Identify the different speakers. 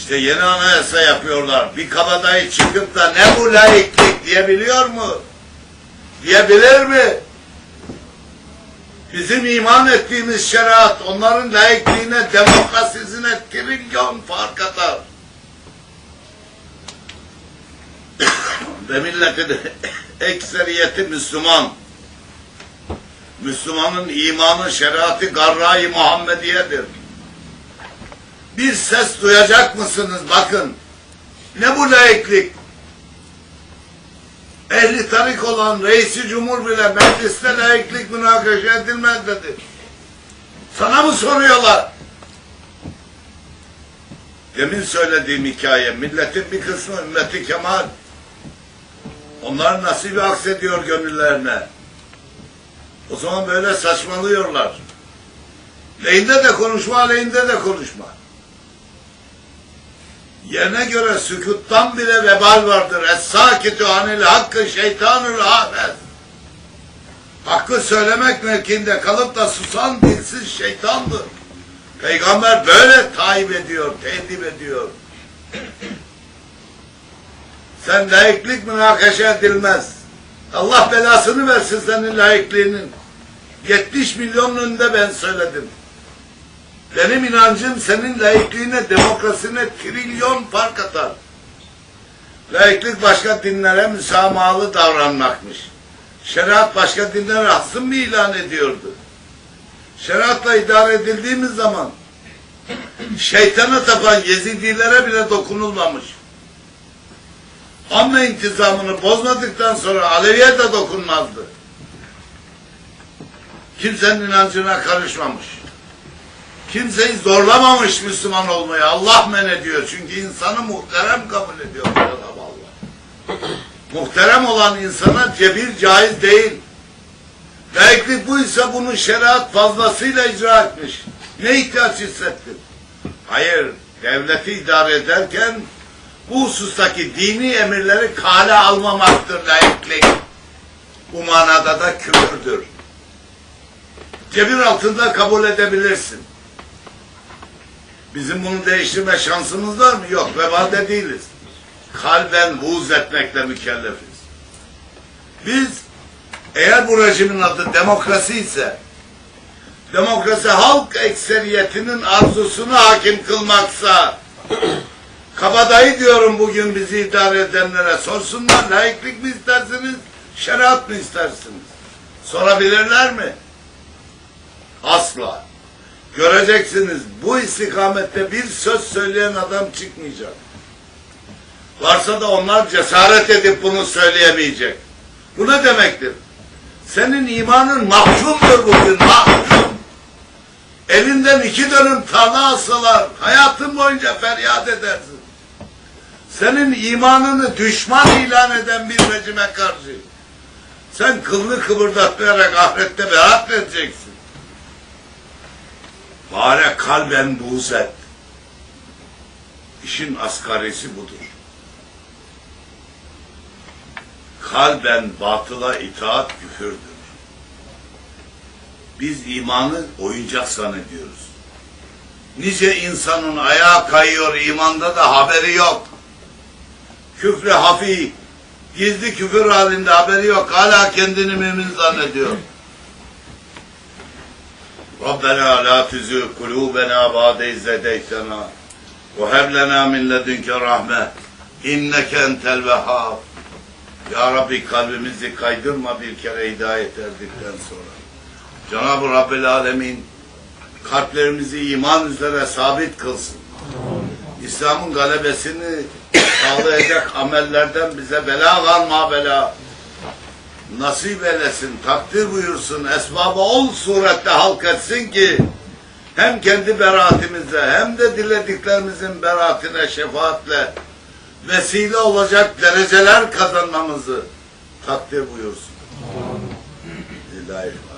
Speaker 1: İşte yeni anayasa yapıyorlar. Bir kabadayı çıkıp da ne bu laiklik diyebiliyor mu? Diyebilir mi? Bizim iman ettiğimiz şeriat onların laikliğine, demokrasisine trilyon fark atar. Ve milletin ekseriyeti Müslüman. Müslümanın imanı, şeriatı, garra-i Muhammediye'dir. Bir ses duyacak mısınız? Bakın. Ne bu laiklik? Ehli tarik olan reisi cumhur bile mecliste laiklik münakaşa edilmez dedi. Sana mı soruyorlar? Demin söylediğim hikaye, milletin bir kısmı ümmeti kemal. Onlar nasibi aksediyor gönüllerine. O zaman böyle saçmalıyorlar. Lehinde de konuşma, aleyhinde de konuşma. Yerine göre sükuttan bile vebal vardır. Es-sakitu anil hakkı şeytanül hafez. Hakkı söylemek mevkinde kalıp da susan dilsiz şeytandır. Peygamber böyle tayyip ediyor, tehdit ediyor. Sen layıklık münakaşa edilmez. Allah belasını versin senin layıklığının. 70 milyonun önünde ben söyledim. Benim inancım senin layıklığına, demokrasine trilyon fark atar. Layıklık başka dinlere müsamahalı davranmakmış. Şeriat başka dinlere hasım mı ilan ediyordu? Şeriatla idare edildiğimiz zaman şeytana tapan Yezidilere bile dokunulmamış. Amme intizamını bozmadıktan sonra Aleviye de dokunmazdı. Kimsenin inancına karışmamış. Kimseyi zorlamamış Müslüman olmaya. Allah men ediyor. Çünkü insanı muhterem kabul ediyor Cenab-ı Allah. muhterem olan insana cebir caiz değil. Belki bu ise bunu şeriat fazlasıyla icra etmiş. Ne ihtiyaç hissettin? Hayır, devleti idare ederken bu husustaki dini emirleri kale almamaktır layıklık. Bu manada da küfürdür. Cebir altında kabul edebilirsin. Bizim bunu değiştirme şansımız var mı? Yok, vebalde değiliz. Kalben buğz etmekle mükellefiz. Biz eğer bu rejimin adı demokrasi ise demokrasi halk ekseriyetinin arzusunu hakim kılmaksa kabadayı diyorum bugün bizi idare edenlere sorsunlar layıklık mı istersiniz şeriat mı istersiniz sorabilirler mi asla göreceksiniz bu istikamette bir söz söyleyen adam çıkmayacak varsa da onlar cesaret edip bunu söyleyemeyecek bu ne demektir senin imanın mahkumdur bugün, mahkum. Elinden iki dönüm tarla alsalar, hayatın boyunca feryat edersin. Senin imanını düşman ilan eden bir rejime karşı, sen kılını kıvırdatmayarak ahirette beraat edeceksin. Bari kalben buğz et. İşin asgarisi budur. kalben batıla itaat küfürdür. Biz imanı oyuncak zannediyoruz. Nice insanın ayağa kayıyor imanda da haberi yok. Küfrü hafi, gizli küfür halinde haberi yok. Hala kendini mümin zannediyor. La tuzigh kulubena ba'de iz hedeytena ve heb lena min ledunke rahme inneke entel vehhab. Ya Rabbi kalbimizi kaydırma bir kere hidayet erdikten sonra. Cenab-ı Rabbel Alemin kalplerimizi iman üzere sabit kılsın. İslam'ın galebesini sağlayacak amellerden bize bela var ma bela nasip eylesin, takdir buyursun, esbabı ol surette halk etsin ki hem kendi beraatimizle hem de dilediklerimizin beraatine şefaatle vesile olacak dereceler kazanmamızı takdir buyursun. İlahi.